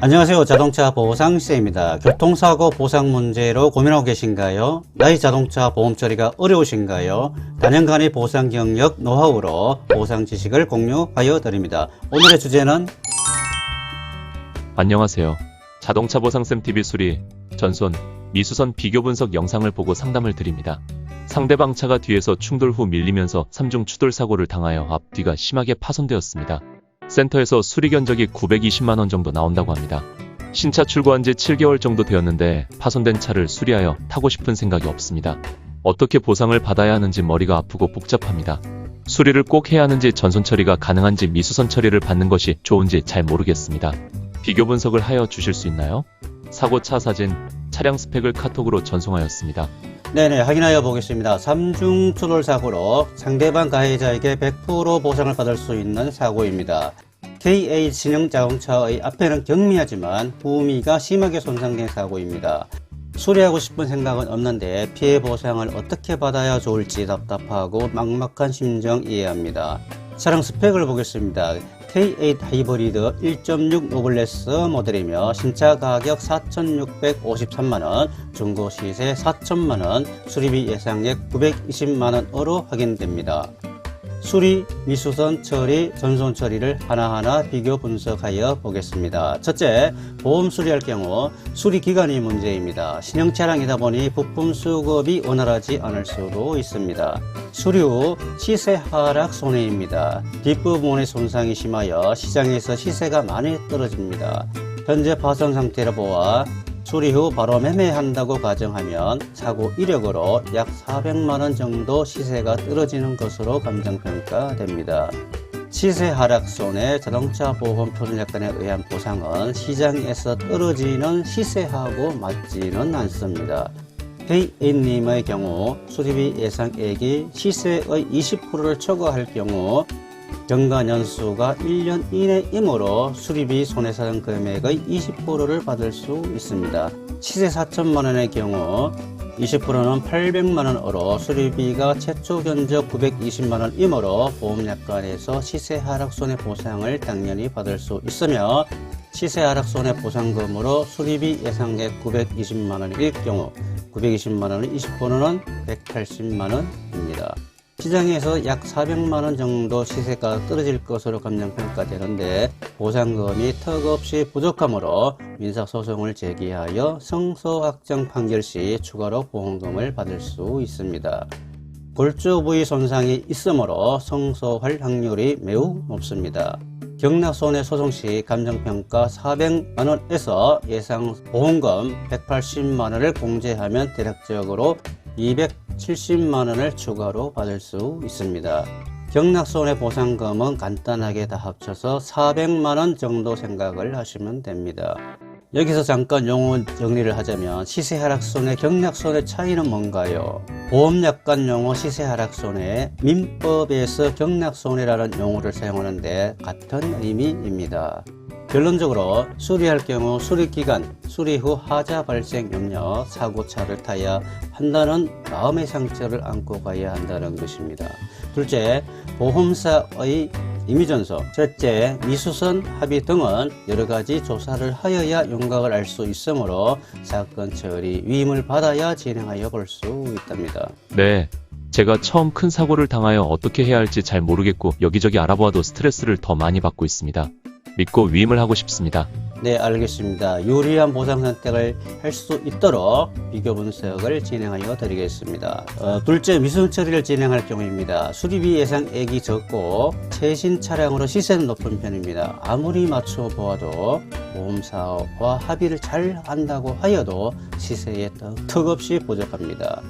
안녕하세요. 자동차 보상시세입니다. 교통사고 보상 문제로 고민하고 계신가요? 나의 자동차 보험 처리가 어려우신가요? 단연간의 보상 경력, 노하우로 보상 지식을 공유하여 드립니다. 오늘의 주제는 안녕하세요. 자동차 보상쌤 TV 수리, 전손, 미수선 비교 분석 영상을 보고 상담을 드립니다. 상대방 차가 뒤에서 충돌 후 밀리면서 3중 추돌 사고를 당하여 앞뒤가 심하게 파손되었습니다. 센터에서 수리 견적이 920만 원 정도 나온다고 합니다. 신차 출고한 지 7개월 정도 되었는데 파손된 차를 수리하여 타고 싶은 생각이 없습니다. 어떻게 보상을 받아야 하는지 머리가 아프고 복잡합니다. 수리를 꼭 해야 하는지 전손 처리가 가능한지 미수선 처리를 받는 것이 좋은지 잘 모르겠습니다. 비교 분석을 하여 주실 수 있나요? 사고 차 사진, 차량 스펙을 카톡으로 전송하였습니다. 네네 확인하여 보겠습니다. 3중 추돌 사고로 상대방 가해자에게 100% 보상을 받을 수 있는 사고입니다. KA 신형 자동차의 앞에는 경미하지만 후미가 심하게 손상된 사고입니다. 수리하고 싶은 생각은 없는데 피해 보상을 어떻게 받아야 좋을지 답답하고 막막한 심정 이해합니다. 차량 스펙을 보겠습니다. K8 하이브리드 1.6 노블레스 모델이며 신차 가격 4,653만원, 중고 시세 4천만원, 수리비 예상액 920만원으로 확인됩니다. 수리, 미수선 처리, 전손 처리를 하나하나 비교 분석하여 보겠습니다. 첫째, 보험 수리할 경우 수리 기간이 문제입니다. 신형 차량이다 보니 부품 수급이 원활하지 않을 수도 있습니다. 수리 후 시세 하락 손해입니다. 뒷부분의 손상이 심하여 시장에서 시세가 많이 떨어집니다. 현재 파손 상태를 보아 수리 후 바로 매매한다고 가정하면 사고 이력으로 약 400만원 정도 시세가 떨어지는 것으로 감정평가됩니다. 시세 하락손의 자동차 보험 표준약관에 의한 보상은 시장에서 떨어지는 시세하고 맞지는 않습니다. K님의 경우 수리비 예상액이 시세의 20%를 초과할 경우 경과 연수가 1년 이내이므로 수리비 손해사정 금액의 20%를 받을 수 있습니다. 시세 4천만 원의 경우 20%는 800만 원으로 수리비가 최초 견적 920만 원이므로 보험약관에서 시세 하락 손해 보상을 당연히 받을 수 있으며 시세 하락 손해 보상금으로 수리비 예상액 920만 원일 경우 920만 원의 20%는 180만 원입니다. 시장에서 약 400만 원 정도 시세가 떨어질 것으로 감정평가되는데 보상금이 턱없이 부족하므로 민사소송을 제기하여 성소 확정 판결 시 추가로 보험금을 받을 수 있습니다. 골조 부위 손상이 있으므로 성소할 확률이 매우 높습니다. 경락손해 소송 시 감정평가 400만 원에서 예상 보험금 180만 원을 공제하면 대략적으로 270만 원을 추가로 받을 수 있습니다. 경락손해 보상금은 간단하게 다 합쳐서 400만 원 정도 생각을 하시면 됩니다. 여기서 잠깐 용어 정리를 하자면 시세 하락손해 경락손해 차이는 뭔가요? 보험약관 용어 시세 하락손해 민법에서 경락손해라는 용어를 사용하는데 같은 의미입니다. 결론적으로 수리할 경우 수리 기간, 수리 후 하자 발생 염려, 사고차를 타야 한다는 마음의 상처를 안고 가야 한다는 것입니다. 둘째, 보험사의 임의전서, 셋째, 미수선 합의 등은 여러 가지 조사를 하여야 윤곽을 알 수 있으므로 사건 처리 위임을 받아야 진행하여 볼 수 있답니다. 네. 제가 처음 큰 사고를 당하여 어떻게 해야 할지 잘 모르겠고 여기저기 알아보아도 스트레스를 더 많이 받고 있습니다. 믿고 위임을 하고 싶습니다. 네, 알겠습니다. 유리한 보상 선택을 할 수 있도록 비교 분석을 진행하여 드리겠습니다. 어, 둘째, 미순 처리를 진행할 경우입니다. 수리비 예상액이 적고 최신 차량으로 시세는 높은 편입니다. 아무리 맞춰 보아도 보험사와 합의를 잘 한다고 하여도 시세에 턱- 턱없이 부족합니다.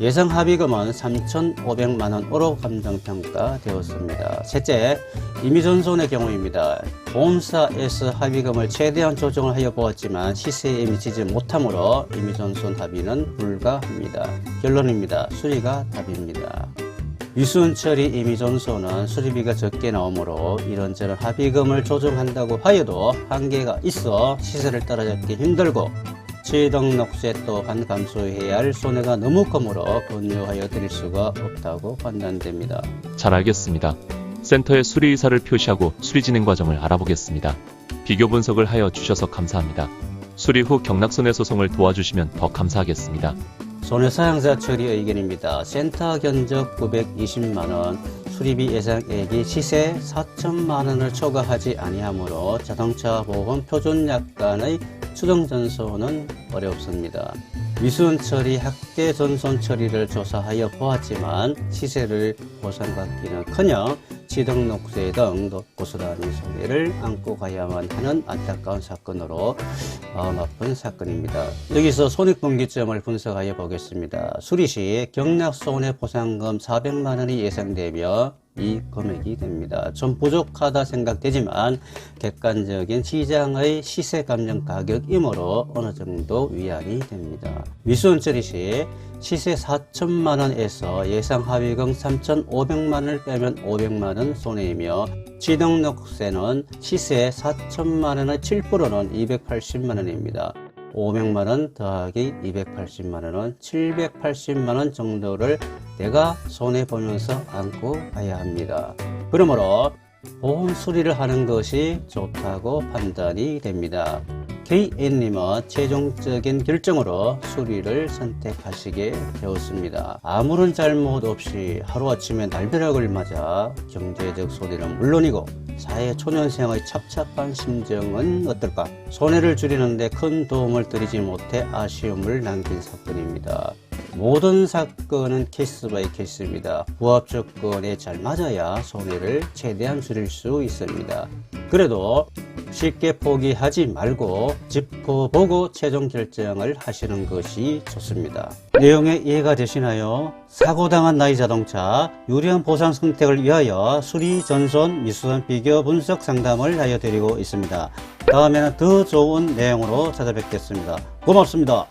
예상 합의금은 3,500만 원으로 감정평가되었습니다. 셋째, 임의전손의 경우입니다. 보험사에서 합의금을 최대한 조정을 하여 보았지만 시세에 미치지 못하므로 임의전손 합의는 불가합니다. 결론입니다. 수리가 답입니다. 위순 처리 임의전손은 수리비가 적게 나오므로 이런저런 합의금을 조정한다고 하여도 한계가 있어 시세를 따라잡기 힘들고 취등록세 또한 감수해야 할 손해가 너무 크므로 권유하여 드릴 수가 없다고 판단됩니다. 잘 알겠습니다. 센터에 수리 의사를 표시하고 수리 진행 과정을 알아보겠습니다. 비교 분석을 하여 주셔서 감사합니다. 수리 후 경락손해 소송을 도와주시면 더 감사하겠습니다. 손해사양자 처리 의견입니다. 센터 견적 920만원, 수리비 예상액이 시세 4천만원을 초과하지 아니하므로 자동차 보험 표준 약관의 추정 전소는 어렵습니다. 미수원 처리, 학대 전손 처리를 조사하여 보았지만 시세를 보상받기는커녕 등 고스란히 손해를 안고 가야만 하는 안타까운 사건으로 마음 아픈 사건입니다. 여기서 손익분기점을 분석하여 보겠습니다. 수리 시 경락 손해 보상금 400만 원이 예상되며 이 금액이 됩니다. 좀 부족하다 생각되지만 객관적인 시장의 시세 감정 가격이므로 어느 정도 위안이 됩니다. 미수원 처리 시 시세 4천만 원에서 예상 합의금 3,500만 원을 빼면 500만 원 손해이며 지등록세는 시세 4천만 원의 7%는 280만 원입니다. 500만 원 더하기 280만 원은 780만 원 정도를 내가 손해 보면서 안고 가야 합니다. 그러므로 보험 수리를 하는 것이 좋다고 판단이 됩니다. KN님은 최종적인 결정으로 수리를 선택하시게 되었습니다. 아무런 잘못 없이 하루아침에 날벼락을 맞아 경제적 손해는 물론이고 사회 초년생의 찹찹한 심정은 어떨까? 손해를 줄이는데 큰 도움을 드리지 못해 아쉬움을 남긴 사건입니다. 모든 사건은 케이스 바이 케이스입니다. 부합 조건에 잘 맞아야 손해를 최대한 줄일 수 있습니다. 그래도 쉽게 포기하지 말고 짚어보고 최종 결정을 하시는 것이 좋습니다. 내용에 이해가 되시나요? 사고당한 나이 자동차 유리한 보상 선택을 위하여 수리, 전손, 미수선 비교 분석 상담을 하여 드리고 있습니다. 다음에는 더 좋은 내용으로 찾아뵙겠습니다. 고맙습니다.